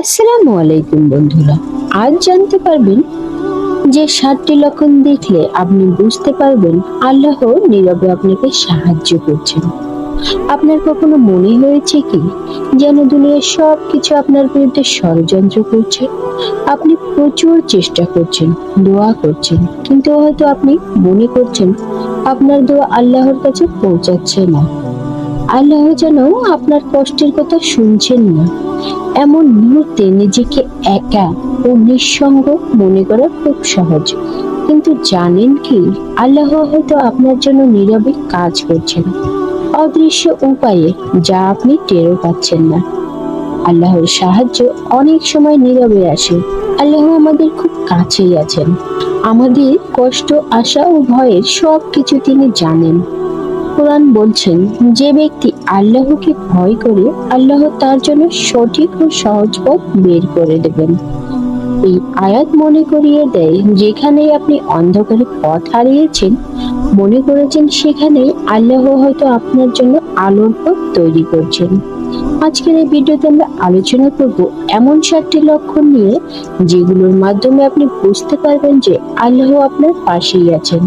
আসসালামু আলাইকুম বন্ধুরা। আজ জানতে পারবেন যে সাতটি লক্ষণ দেখলে আপনি বুঝতে পারবেন আল্লাহ নীরবে আপনাকে সাহায্য করছেন। আপনার কখনো মনে হয়েছে কি যেন দুনিয়ার সব কিছু আপনার বিরুদ্ধে ষড়যন্ত্র করছে? আপনি প্রচুর চেষ্টা করছেন, দোয়া করছেন, কিন্তু হয়তো আপনি মনে করছেন আপনার দোয়া আল্লাহর কাছে পৌঁছাচ্ছে না। আল্লাহ যেন আপনার কষ্টের কথা শুনছেন না। এমন মুহূর্তে নিজেকে একা ও নিঃসঙ্গ মনে করা খুব সহজ। কিন্তু জানেন কি, আল্লাহ হয়তো আপনার জন্য নীরবে কাজ করছেন। অদৃশ্য উপায়ে যা আপনি টেরও পাচ্ছেন না। আল্লাহর সাহায্য অনেক সময় নীরবে আসে। আল্লাহ আমাদের খুব কাছেই আছেন। আমাদের কষ্ট, আশা ও ভয়ের সব কিছু তিনি জানেন। কোরআন বলছেন, যে ব্যক্তি আল্লাহকে ভয় করে আল্লাহ তার জন্য সঠিক ও সহজ পথ বের করে দেবেন। এই আয়াত মনে করিয়ে দেয় যেখানেই আপনি অন্ধকারে পথ হারিয়েছেন, মনে করেছেন সেখানে আল্লাহ হয়তো আপনার জন্য আলোর পথ তৈরি করছেন। আজকের এই ভিডিওতে আমরা আলোচনা করব এমন সাতটি লক্ষণ নিয়ে, যেগুলোর মাধ্যমে আপনি বুঝতে পারবেন যে আল্লাহ আপনার পাশেই আছেন।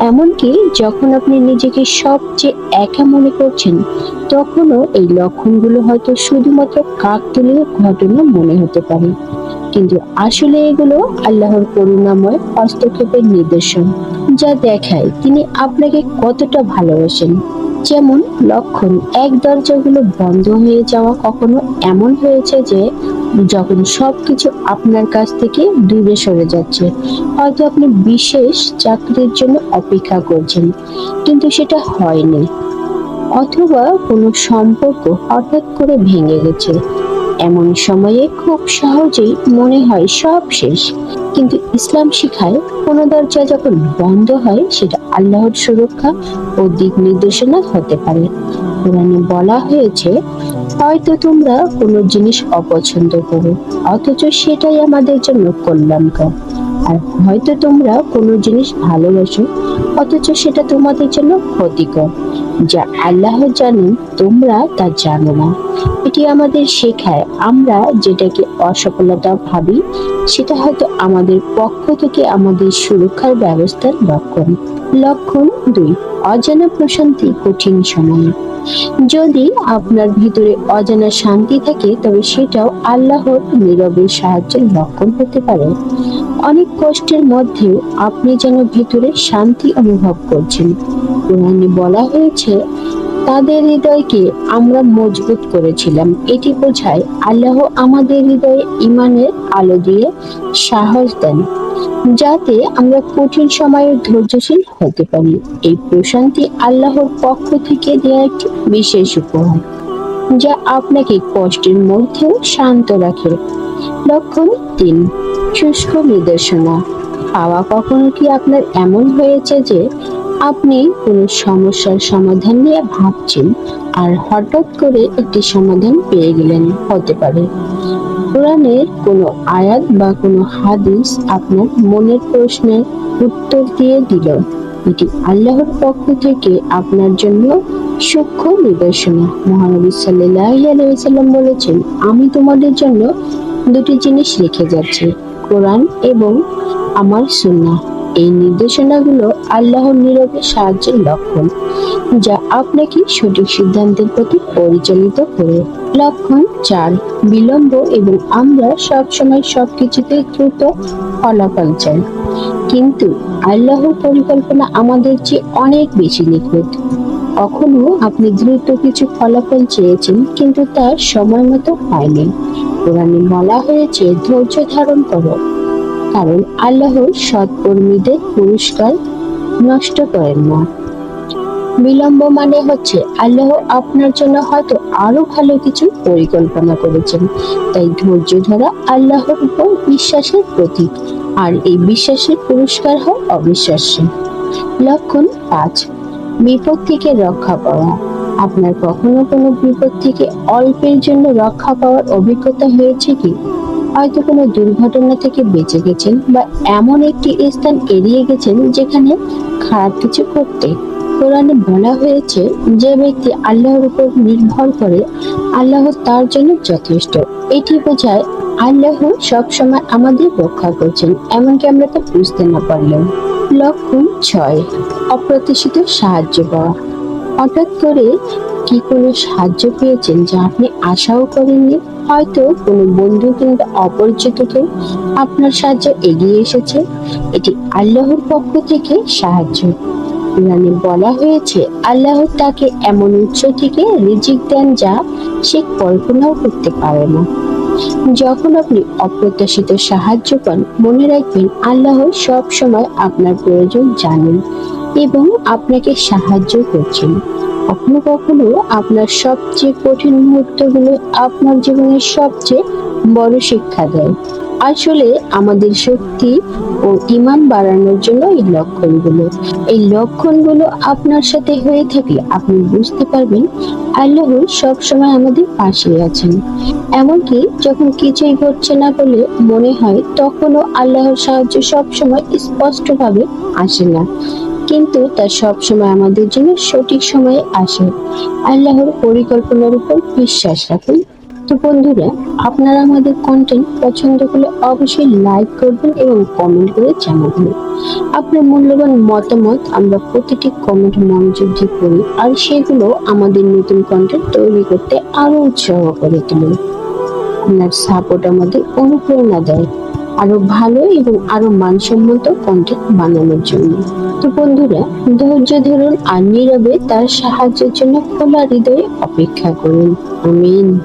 এমনকি যখন আপনি নিজেকে সবচেয়ে একা মনে করছেন, তখনও এই লক্ষণগুলো হয়তো শুধুমাত্র কাকতলীয় ঘটনা মনে হতে পারে। কিন্তু আসলে এগুলো আল্লাহর করুণাময় হস্তক্ষেপের নিদর্শন, যা দেখায় তিনি আপনাকে কতটা ভালোবাসেন। যেমন লক্ষণ, এক দরজাগুলো বন্ধ হয়ে যাওয়া কখনো এমন হয়েছে যে যখন সবকিছু আপনার কাছ থেকে দূরে সরে যাচ্ছে, হয়তো আপনি বিশেষ চাকরির জন্য অপেক্ষা করছেন, কিন্তু সেটা হয়নি। অথবা কোনো সম্পর্ক হঠাৎ করে ভেঙে গেছে। এমন সময়ে খুব সহজেই মনে হয় সব শেষ। কিন্তু ইসলাম শিখায়, কোনো দরজা যখন বন্ধ হয়, সেটা আল্লাহর সুরক্ষা ও দিক নির্দেশনা হতে পারে। কোরআনে বলা হয়েছে হয়তো তোমরা কোনো জিনিস অপছন্দ করো, অথচ সেটাই আমাদের জন্য কল্যাণকর। আর হয়তো তোমরা কোনো জিনিস ভালোবাসো, অথচ সেটা তোমাদের জন্য ক্ষতিকর। যা আল্লাহ জানেন তোমরা তা জানো না। এটি আমাদের শেখায়, আমরা যেটাকে অসফলতা ভাবি, সেটা হয়তো আমাদের পক্ষ থেকে আমাদের সুরক্ষার ব্যবস্থার লক্ষণ। লক্ষণ দুই, অজানা প্রশান্তি কঠিন সময়ে। যদি আপনার ভিতরে অজানা শান্তি থাকে, তবে সেটাও আল্লাহর নীরবের সাহায্যের লক্ষণ হতে পারে। অনেক কষ্টের মধ্যেও আপনি যেন ভিতরে শান্তি অনুভব করছেন। বলা হয়েছে তাদের হৃদয়কে আমরা মজবুত করেছিলাম। এটি বোঝায় আল্লাহ আমাদের হৃদয়ে ইমানের আলো দিয়ে সাহস দেন, যাতে আমরা কঠিন সময়ে ধৈর্যশীল হতে পারি। এই প্রশান্তি আল্লাহর পক্ষ থেকে দেওয়া একটি বিশেষ উপহার, যা আপনাকে কষ্টের মধ্যেও শান্ত রাখে। লক্ষণ তিন, শুষ্ক নির্দেশনা পাওয়া কখনো কি আপনার এমন হয়েছে যে আপনি কোনো সমস্যার সমাধান নিয়ে ভাবছেন আর হঠাৎ করে একটি সমাধান পেয়ে গেলেন, হতে পারে। কোরআনের কোনো আয়াত বা কোনো হাদিস আপনার মনের প্রশ্নের উত্তর দিয়ে দিল, এটি আল্লাহর পক্ষ থেকে আপনার জন্য সূক্ষ্ম নিদর্শনা। মহানবী আলাইসাল্লাম বলেছেন, আমি তোমাদের জন্য দুটি জিনিস রেখে যাচ্ছি, কোরআন এবং আমার সুন্নাহ। এই নির্দেশনাগুলো আল্লাহর নীরবে সাহায্যের লক্ষণ, যা আপনাকে সঠিক সিদ্ধান্তের প্রতি পরিচালিত করে। লক্ষণ চার, বিলম্ব এবং আমরা সবসময় সবকিছুতে দ্রুত ফলাফল চাই। কিন্তু আল্লাহর পরিকল্পনা আমাদের চেয়ে অনেক বেশি নিখুঁত। কখনো আপনি দ্রুত কিছু ফলাফল চেয়েছেন, কিন্তু তার সময় মতো হয়নি। কোরআনে বলা হয়েছে, ধৈর্য ধারণ করো। কারণ আল্লাহ সৎকর্মীদের পুরস্কার নষ্ট করেন না। বিলম্ব মানে হচ্ছে আল্লাহ আপনার জন্য হয়তো আরও ভালো কিছু পরিকল্পনা করেছেন। তাই ধৈর্য ধরা আল্লাহর উপর বিশ্বাসের প্রতীক। আর এই বিশ্বাসের পুরস্কার হয় অবিশ্বাস্য। লক্ষণ পাঁচ, বিপদ থেকে রক্ষা পাওয়া। আপনার কখনো কোনো বিপদ থেকে অল্পের জন্য রক্ষা পাওয়ার অভিজ্ঞতা হয়েছে কি? হয়তো কোনো দুর্ঘটনা থেকে বেঁচে গেছেন বা এমন একটি স্থান এড়িয়ে গেছেন যেখানে খারাপ কিছু করতে কোরআনে বলা হয়েছে, যে ব্যক্তি আল্লাহর উপর নির্ভর করে, আল্লাহ তার জন্য যথেষ্ট। এটি বোঝায় আল্লাহ সবসময় আমাদের রক্ষা করছেন, এমনকি আমরা তা বুঝতে না পারলেও। লক্ষণ ছয়, অপ্রত্যাশিত সাহায্য পাওয়া। হঠাৎ করে কি কোনো সাহায্য পেয়েছেন যা আপনি আশাও করেননি? হয়তো কোনো বন্ধু কিংবা অপরিচিত কেউ আপনার সাহায্য এগিয়ে এসেছে। এটি আল্লাহর পক্ষ থেকে সাহায্য। কোরআনে বলা হয়েছে, আল্লাহ তাকে এমন উৎস থেকে রিজিক দেন যা সে কল্পনাও করতে পারে না। যখন আপনি অপ্রত্যাশিত সাহায্য পান, মনে রাখবেন আল্লাহ সব সময় আপনার প্রয়োজন জানেন এবং আপনাকে সাহায্য করছেন। কখনো কখনো আপনার সবচেয়ে কঠিন মুহূর্তগুলো আপনার জীবনের সবচেয়ে বড় শিক্ষা দেয়। আসলে আমাদের শক্তি ও ইমান বাড়ানোর জন্য এই লক্ষণগুলো। এই লক্ষণগুলো আপনার সাথে হয়ে থাকলে আপনি বুঝতে পারবেন, আল্লাহ সবসময় আমাদের পাশে আছেন। এমনকি যখন কিছুই ঘটছে না বলে মনে হয়, তখনও আল্লাহর সাহায্য সবসময় স্পষ্টভাবে আসে না। কিন্তু তা সবসময় আমাদের জন্য সঠিক সময়ে আসে। আল্লাহর পরিকল্পনার উপর বিশ্বাস রাখুন। তো বন্ধুরা, আপনারা আমাদের কন্টেন্ট পছন্দ করলে অবশ্যই লাইক করবেন এবং কমেন্ট করে জানাবেন। আপনার মূল্যবান মতামত আমরা প্রতিটি কমেন্ট মনোযোগ দিয়ে পড়ি আর সেগুলো আমাদের নতুন কন্টেন্ট তৈরি করতে আরও উৎসাহ করে তোলে। আপনার সাপোর্ট আমাদের অনুপ্রেরণা দেয়। আরও ভালো এবং আরও মানসম্মত কন্টেন্ট বানানোর জন্য। তো বন্ধুরা, ধৈর্য ধরুন আর নীরবে তার সাহায্যের জন্য খোলা হৃদয়ে অপেক্ষা করুন। আমিন।